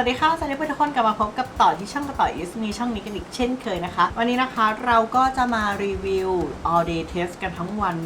สวัสดีค่ะสวัสดีเพื่อนทุกคนกลับมาพบกับต่อที่ช่องกระต่อยอิสมีช่องนี้กันอีกเช่นเคยนะคะ วันนี้นะคะเราก็จะมารีวิว all day test กันทั้งวัน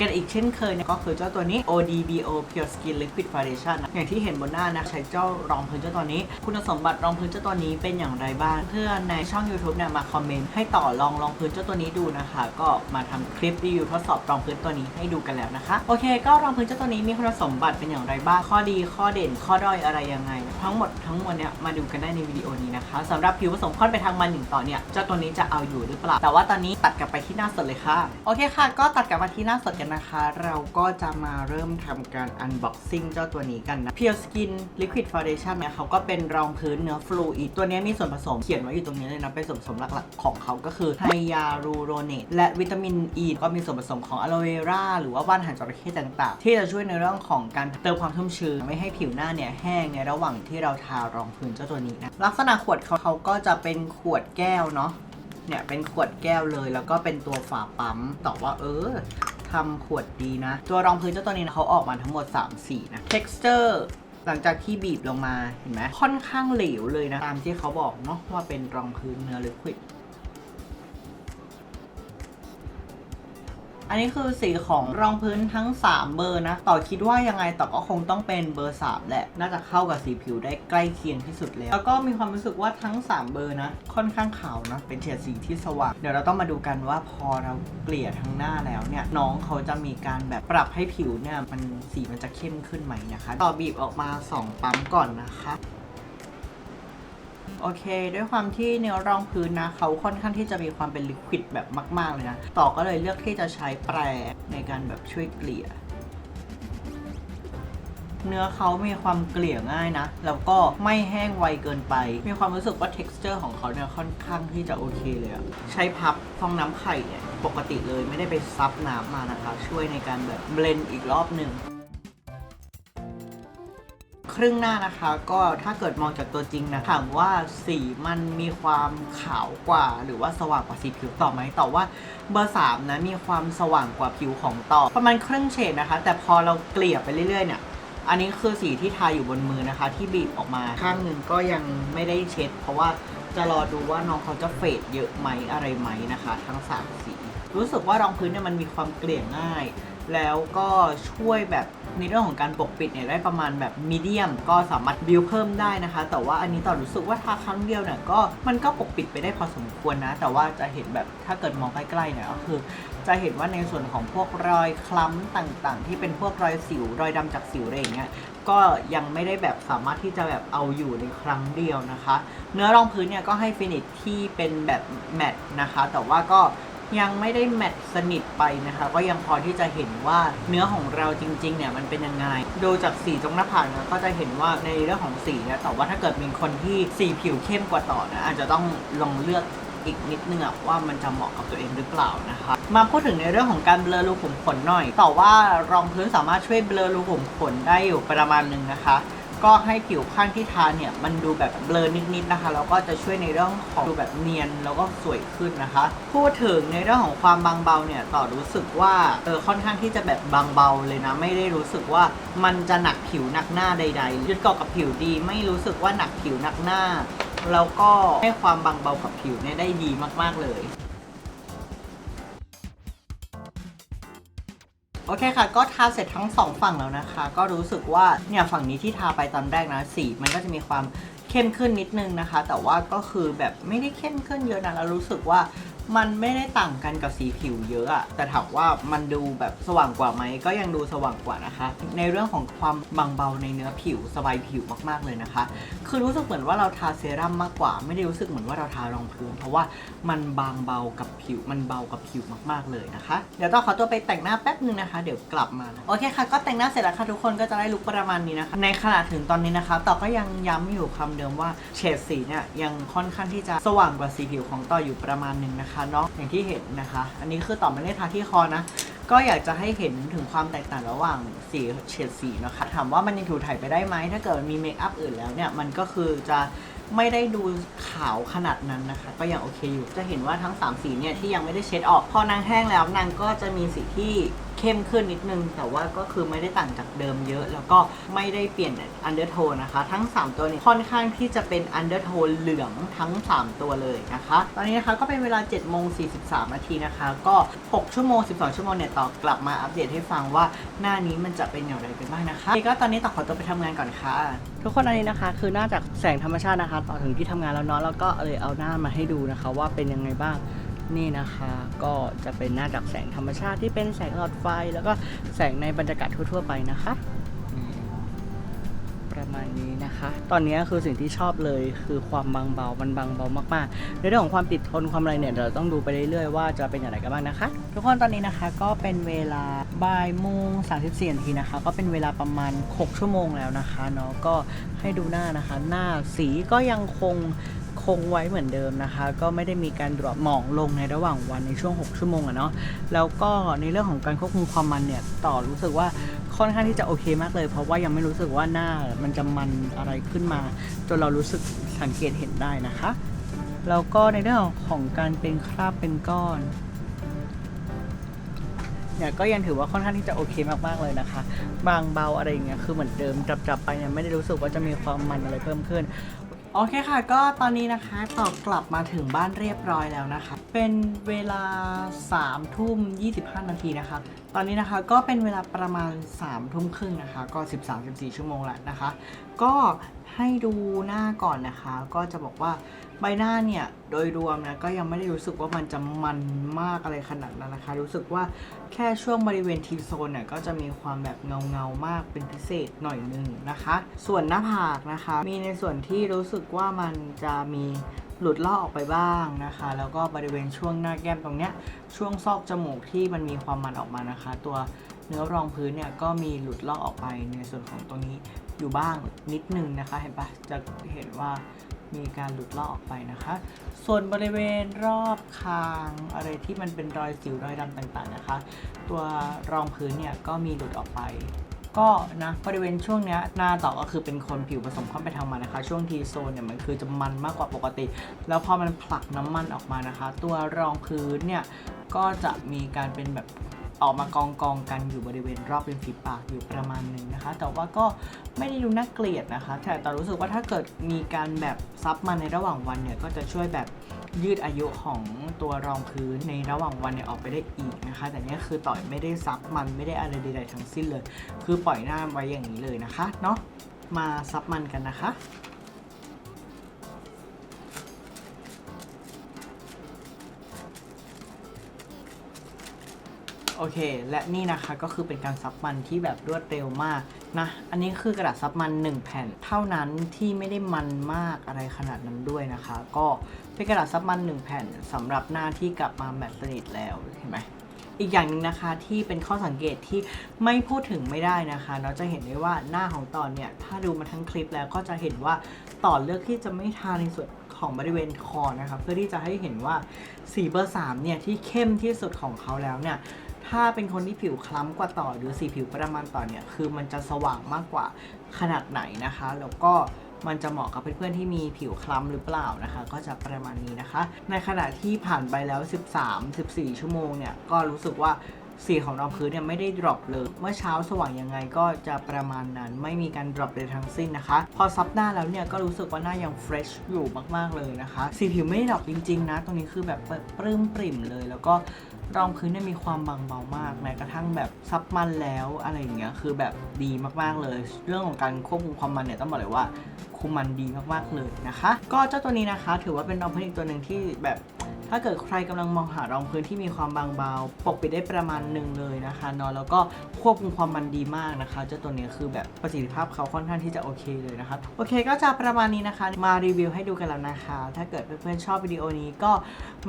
กันอีกเช่นเคยนะก็คือเจ้าตัวนี้ ODBO Pure Skin Liquid Foundation นะอย่างที่เห็นบนหน้านะใช้เจ้ารองพื้นเจ้าตัวนี้ คุณสมบัติรองพื้นเจ้าตัวนี้เป็นอย่างไรบ้าง เพื่อนในช่อง YouTube เนี่ยมาคอมเมนต์ให้ต่อลองรองพื้นเจ้าตัวนี้ดูนะคะ ก็มาทำคลิปรีวิวทดสอบรองพื้นตัวนี้ให้ดูกันแล้วนะคะ โอเค ก็รองพื้นเจ้าตัวนี้มีคุณสมบัติเป็นอย่างไรบ้าง ข้อดีข้อเด่นข้อด้อยอะไรยังไง ทั้งหมดทั้งมวลเนี่ยมาดูกันได้ในวิดีโอนี้นะคะสำหรับผิวผสมค่อนไปทางมันหนึ่งต่อเนี่ยเจ้าตัวนี้จะเอาอยู่หรือเปล่า แต่ว่าตอนนี้ตัดกลับไปที่หน้าสดเลยค่ะ โอเคค่ะ ก็ตัดกลับมาที่หน้าสดกันนะคะ เราก็จะมาเริ่มทำการ unboxing เจ้าตัวนี้กันนะ Pure Skin Liquid Foundation เนี่ยเขาก็เป็นรองพื้นเนื้อฟลูอิดตัวนี้มีส่วนผสมเขียนไว้อยู่ตรงนี้เลยนะ เป็นส่วนผสมหลักๆ ของเขาก็คือไฮยาลูโรเนตและวิตามินอีก็มีส่วนผสมของอะโลเวราหรือว่าว่านหางจระเข้ต่างๆ ที่จะช่วยในเรื่องของการเติมความชุ่มชื้นไม่ให้ผิวหน้าเนี่ยแห้งในระหว่างที่เราทารองพื้นเจ้าตัวนี้นะลักษณะขวดเขาเขาก็จะเป็นขวดแก้วเนาะเนี่ยเป็นขวดแก้วเลยแล้วก็เป็นตัวฝาปั๊มแตอบว่าเออ ทำขวดดีนะ ตัวรองพื้นเจ้าตัวนี้นะเขาออกมาทั้งหมด 3 สีนะ texture หลังจากที่บีบลงมาเห็นไหมค่อนข้างเหลวเลยนะ ตามที่เขาบอกเนาะว่าเป็นรองพื้นเนื้อลิควิด อันนี้คือสีของรองพื้นทั้ง 3 เบอร์นะ ต่อคิดว่ายังไงต่อก็คงต้องเป็นเบอร์ 3 แหละ น่าจะเข้ากับสีผิวได้ใกล้เคียงที่สุดแล้ว แล้วก็มีความรู้สึกว่าทั้ง 3 เบอร์นะ ค่อนข้างขาวนะ เป็นเฉดสีที่สว่าง เดี๋ยวเราต้องมาดูกันว่าพอเราเกลี่ยทั้งหน้าแล้วเนี่ย น้องเขาจะมีการแบบปรับให้ผิวเนี่ยมันสีมันจะเข้มขึ้นไหมนะคะ ต่อบีบออกมา 2 ปั๊มก่อนนะคะ โอเค ด้วยความที่เนื้อรองพื้นนะ เขาค่อนข้างที่จะมีความเป็นลิควิดแบบมาก ๆ เลยนะ ต่อก็เลยเลือกที่จะใช้แปรในการแบบช่วยเกลี่ย เนื้อเขามีความเกลี่ยง่ายนะ แล้วก็ไม่แห้งไวเกินไป มีความรู้สึกว่า t e x t อร์ของเขาเนี่ยค่อนข้างที่จะโอเคเลยอะใช้พับฟองน้ำไข่เนี่ยปกติเลยไม่ได้ไปซับน้ำมานะคะ ช่วยในการแบบเบลนด์อีกรอบหนึ่ง ครึ่งหน้านะคะ ก็ถ้าเกิดมองจากตัวจริงนะถามว่าสีมันมีความขาวกว่า หรือว่าสว่างกว่าสีผิวต่อไหมต่อว่าเบอร์สามนะมีความสว่างกว่าผิวของต่อ ประมาณครึ่งเฉดนะคะ แต่พอเราเกลี่ยไปเรื่อยๆเนี่ยอันนี้คือสีที่ทาอยู่บนมือนะคะ ที่บีบออกมาข้างหนึ่งก็ยังไม่ได้เช็ด เพราะว่าจะรอดูว่าน้องเขาจะเฟดเยอะไหมอะไรไหมนะคะ ทั้งสามสี รู้สึกว่ารองพื้นเนี่ยมันมีความเกลี่ยง่าย แล้วก็ช่วยแบบในเรื่องของการปกปิดเนี่ยได้ประมาณแบบมีเดียมก็สามารถบิวเพิ่มได้นะคะ แต่ว่าอันนี้ต่อรู้สึกว่าทาครั้งเดียวเนี่ยก็มันก็ปกปิดไปได้พอสมควรนะ แต่ว่าจะเห็นแบบถ้าเกิดมองใกล้ๆเนี่ยก็คือจะเห็นว่าในส่วนของพวกรอยคล้ำต่างๆ ที่เป็นพวกรอยสิว รอยดำจากสิวอะไรอย่างเงี้ยก็ยังไม่ได้แบบสามารถที่จะแบบเอาอยู่ในครั้งเดียวนะคะ เนื้อรองพื้นเนี่ยก็ให้ฟินิชที่เป็นแบบแมตต์นะคะ แต่ว่าก็ ยังไม่ได้แมตต์สนิทไปนะคะ ก็ยังพอที่จะเห็นว่าเนื้อของเราจริงๆเนี่ยมันเป็นยังไง ดูจากสีตรงหน้าผากนี่ยก็จะเห็นว่าในเรื่องของสีเนี่ยแต่ว่าถ้าเกิดมีคนที่สีผิวเข้มกว่าต่อนะอาจจะต้องลองเลือกอีกนิดนึงอะว่ามันจะเหมาะกับตัวเองหรือเปล่านะคะ มาพูดถึงในเรื่องของการเบลอรูขุมขนหน่อย แต่ว่ารองพื้นสามารถช่วยเบลอรูขุมขนได้อยู่ประมาณนึงนะคะ ก็ให้ผิวข้างที่ทาเนี่ยมันดูแบบเบลอนิดๆนะคะแล้วก็จะช่วยในเรื่องของดูแบบเนียนแล้วก็สวยขึ้นนะคะ พูดถึงในเรื่องของความบางเบาเนี่ยต่อรู้สึกว่าเออค่อนข้างที่จะแบบบางเบาเลยนะไม่ได้รู้สึกว่ามันจะหนักผิวหนักหน้าใดๆยึดเกาะกับผิวดี ไม่รู้สึกว่าหนักผิวหนักหน้าแล้วก็ให้ความบางเบากับผิวเนี่ยได้ดีมากๆเลย โอเคค่ะ ก็ทาเสร็จทั้งสองฝั่งแล้วนะคะ ก็รู้สึกว่าเนี่ยฝั่งนี้ที่ทาไปตอนแรกนะสีมันก็จะมีความเข้มขึ้นนิดนึงนะคะ แต่ว่าก็คือแบบไม่ได้เข้มขึ้นเยอะนะแล้วรู้สึกว่า มันไม่ได้ต่างกันกับสีผิวเยอะอะแต่ถามว่ามันดูแบบสว่างกว่าไหมก็ยังดูสว่างกว่านะคะ ในเรื่องของความบางเบาในเนื้อผิวสบายผิวมากๆเลยนะคะ คือรู้สึกเหมือนว่าเราทาเซรั่มมากกว่า ไม่ได้รู้สึกเหมือนว่าเราทารองพื้น เพราะว่ามันบางเบากับผิวมันเบากับผิวมากๆเลยนะคะ เดี๋ยวต้องขอตัวไปแต่งหน้าแป๊บนึงนะคะ เดี๋ยวกลับมาโอเคค่ะ ก็แต่งหน้าเสร็จแล้วค่ะทุกคนก็จะได้ลุคประมาณนี้นะคะ ในขณะถึงตอนนี้นะคะต่อก็ยังย้ำอยู่คำเดิมว่าเฉดสีเนี่ยยังค่อนข้างที่จะสว่างกว่าสีผิวของต่ออยู่ประมาณหนึงนะคะเนาะอย่างที่เห็นนะคะ อันนี้คือต่อไม่ได้ทาที่คอนะ ก็อยากจะให้เห็นถึงความแตกต่างระหว่างสีเฉดสีนะคะ ถามว่ามันยังถูถ่ายไปได้ไหมถ้าเกิดมีเมคอัพอื่นแล้วเนี่ยมันก็คือจะไม่ได้ดูขาวขนาดนั้นนะคะ ก็ยังโอเคอยู่จะเห็นว่าทั้ง 3 สีเนี่ยที่ยังไม่ได้เช็ดออก พอนางแห้งแล้วนางก็จะมีสีที่ เข้มขึ้นนิดนึง แต่ว่าก็คือไม่ได้ต่างจากเดิมเยอะ แล้วก็ไม่ได้เปลี่ยนอันเดอร์โทนนะคะ ทั้ง 3 ตัวนี้ค่อนข้างที่จะเป็นอันเดอร์โทนเหลืองทั้ง 3 ตัวเลยนะคะ ตอนนี้นะคะก็เป็นเวลา7โมง43นาทีนะคะ ก็ 6 ชั่วโมง 12 ชั่วโมงเนี่ยต่อกลับมาอัปเดตให้ฟังว่าหน้านี้มันจะเป็นอย่างไรกันบ้างนะคะก็ตอนนี้ต่อขอตัวไปทำงานก่อนค่ะ ทุกคนอันนี้นะคะ คือหน้าจากแสงธรรมชาตินะคะ ต่อถึงที่ทำงานแล้วเนาะแล้วก็เลยเอาหน้ามาให้ดูนะคะ ว่าเป็นยังไงบ้าง นี่นะคะก็จะเป็นหน้าจากแสงธรรมชาติที่เป็นแสงหลอดไฟ แล้วก็แสงในบรรยากาศทั่วๆไปนะคะอืมประมาณนี้นะคะ ตอนนี้คือสิ่งที่ชอบเลยคือความบางเบา มันบางเบามากๆ ในเรื่องของความติดทนความอะไรเนี่ยเราต้องดูไปเรื่อยๆว่าจะเป็นอย่างไรกันบ้างนะคะ ทุกคนตอนนี้นะคะก็เป็นเวลาบ่ายโมง34นาทีนะคะ ก็เป็นเวลาประมาณ 6 ชั่วโมงแล้วนะคะเนาะก็ให้ดูหน้านะคะ หน้าสีก็ยังคง คงไว้เหมือนเดิมนะคะ ก็ไม่ได้มีการดรอปหมองลงในระหว่างวันในช่วง 6 ชั่วโมงอะเนาะแล้วก็ในเรื่องของการควบคุมความมันเนี่ยต่อรู้สึกว่าค่อนข้างที่จะโอเคมากเลย เพราะว่ายังไม่รู้สึกว่าหน้ามันจะมันอะไรขึ้นมา จนเรารู้สึกสังเกตเห็นได้นะคะแล้วก็ในเรื่องของการเป็นคราบเป็นก้อนเนี่ยก็ยังถือว่าค่อนข้างที่จะโอเคมากๆเลยนะคะ บางเบาอะไรอย่างเงี้ยคือเหมือนเดิมจับๆไปเนี่ยไม่ได้รู้สึกว่าจะมีความมันอะไรเพิ่มขึ้น โอเคค่ะ ก็ตอนนี้นะคะตอบกลับมาถึงบ้านเรียบร้อยแล้วนะคะ เป็นเวลา3ทุ่ม25 นาทีนะคะ ตอนนี้นะคะก็เป็นเวลาประมาณ3ทุ่มครึ่งนะคะ ก็ 13-14 ชั่วโมงแล้วนะคะ ก็ให้ดูหน้าก่อนนะคะ ก็จะบอกว่า ใบหน้าเนี่ยโดยรวมนะก็ยังไม่ได้รู้สึกว่ามันจะมันมากอะไรขนาดนั้นนะคะ รู้สึกว่าแค่ช่วงบริเวณทีโซนเนี่ยก็จะมีความแบบเงาเงาๆมากเป็นพิเศษหน่อยนึงนะคะ ส่วนหน้าผากนะคะ มีในส่วนที่รู้สึกว่ามันจะมีหลุดลอกออกไปบ้างนะคะ แล้วก็บริเวณช่วงหน้าแก้มตรงเนี้ยช่วงซอกจมูกที่มันมีความมันออกมานะคะ ตัวเนื้อรองพื้นเนี่ยก็มีหลุดลอกออกไปในส่วนของตรงนี้อยู่บ้างนิดนึงนะคะ เห็นปะจะเห็นว่า มีการหลุดลอกออกไปนะคะ ส่วนบริเวณรอบคางอะไรที่มันเป็นรอยสิวรอยดำต่างๆนะคะ ตัวรองพื้นเนี่ยก็มีหลุดออกไป ก็นะบริเวณช่วงเนี้ยหน้าต่อก็คือเป็นคนผิวผสมเข้าไปทางมันนะคะ ช่วงทีโซนเนี่ยมันคือจะมันมากกว่าปกติ แล้วพอมันผลักน้ำมันออกมานะคะ ตัวรองพื้นเนี่ยก็จะมีการเป็นแบบ ออกมากองกองกันอยู่บริเวณรอบริมฝีปากอยู่ประมาณหนึ่งนะคะ แต่ว่าก็ไม่ได้ดูน่าเกลียดนะคะ แต่แต่รู้สึกว่าถ้าเกิดมีการแบบซับมันในระหว่างวันเนี่ยก็จะช่วยแบบยืดอายุของตัวรองพื้นในระหว่างวันเนี่ยออกไปได้อีกนะคะ แต่เนี้ยคือต่อยไม่ได้ซับมันไม่ได้อะไรใดๆทั้งสิ้นเลย คือปล่อยหน้าไว้อย่างนี้เลยนะคะเนาะมาซับมันกันนะคะ โอเค และนี่นะคะก็คือเป็นการซับมันที่แบบรวดเร็วมากนะ อันนี้คือกระดาษซับมัน 1 แผ่น เท่านั้นที่ไม่ได้มันมากอะไรขนาดนั้นด้วยนะคะ ก็เป็นกระดาษซับมัน 1 แผ่นสำหรับหน้าที่กลับมาแมตต์สนิทแล้วเห็นไหมอีกอย่างหนึ่งนะคะที่เป็นข้อสังเกตที่ไม่พูดถึงไม่ได้นะคะ เราจะเห็นได้ว่าหน้าของตอนเนี่ย ถ้าดูมาทั้งคลิปแล้วก็จะเห็นว่าต่อเลือกที่จะไม่ทาในส่วนของบริเวณคอนะคะ เพื่อที่จะให้เห็นว่าสีเบอร์3เนี่ยที่เข้มที่สุดของเขาแล้วเนี่ย ถ้าเป็นคนที่ผิวคล้ำกว่าต่อ หรือสีผิวประมาณต่อเนี่ย คือมันจะสว่างมากกว่าขนาดไหนนะคะ แล้วก็มันจะเหมาะกับเพื่อนๆที่มีผิวคล้ำหรือเปล่านะคะ ก็จะประมาณนี้นะคะ ในขณะที่ผ่านไปแล้ว 13-14 ชั่วโมงเนี่ย ก็รู้สึกว่า สีของรองพื้นเนี่ยไม่ได้ดรอปเลย เมื่อเช้าสว่างยังไงก็จะประมาณนั้น ไม่มีการดรอปเลยทั้งสิ้นนะคะ พอซับหน้าแล้วเนี่ยก็รู้สึกว่าหน้ายังเฟรชอยู่มากๆเลยนะคะ สีผิวไม่ได้ดรอปจริงๆนะ ตรงนี้คือแบบปลื้มปริ่มเลย แล้วก็รองพื้นเนี่ยมีความบางเบามากแม้กระทั่งแบบซับมันแล้วอะไรอย่างเงี้ยคือแบบดีมากๆเลย เรื่องของการควบคุมความมันเนี่ยต้องบอกเลยว่าคุมมันดีมากๆเลยนะคะ ก็เจ้าตัวนี้นะคะ ถือว่าเป็นรองพื้นอีกตัวหนึ่งที่แบบ ถ้าเกิดใครกำลังมองหารองพื้นที่มีความบางเบา ปกปิดได้ประมาณหนึ่งเลยนะคะเนาะแล้วก็ควบคุมความมันดีมากนะคะเจ้าตัวนี้คือแบบประสิทธิภาพเขาค่อนข้างที่จะโอเคเลยนะคะโอเคก็จะประมาณนี้นะคะ มารีวิวให้ดูกันแล้วนะคะ ถ้าเกิดเพื่อนๆชอบวิดีโอนี้ก็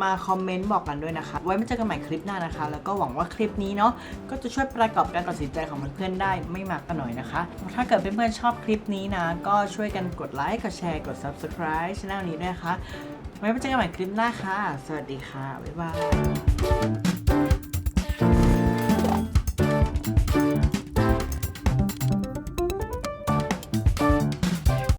มาคอมเมนต์บอกกันด้วยนะคะ ไว้มาเจอกันใหม่คลิปหน้านะคะ แล้วก็หวังว่าคลิปนี้เนาะก็จะช่วยประกอบการตัดสินใจของเพื่อนๆได้ไม่มากก็น้อยนะคะ ถ้าเกิดเพื่อนๆชอบคลิปนี้นะก็ช่วยกันกดไลค์กดแชร์กด subscribe ช่องนี้ด้วยนะคะ ไว้มาเจอกันใหม่คลิปหน้าค่ะ สวัสดีค่ะ บ๊ายบาย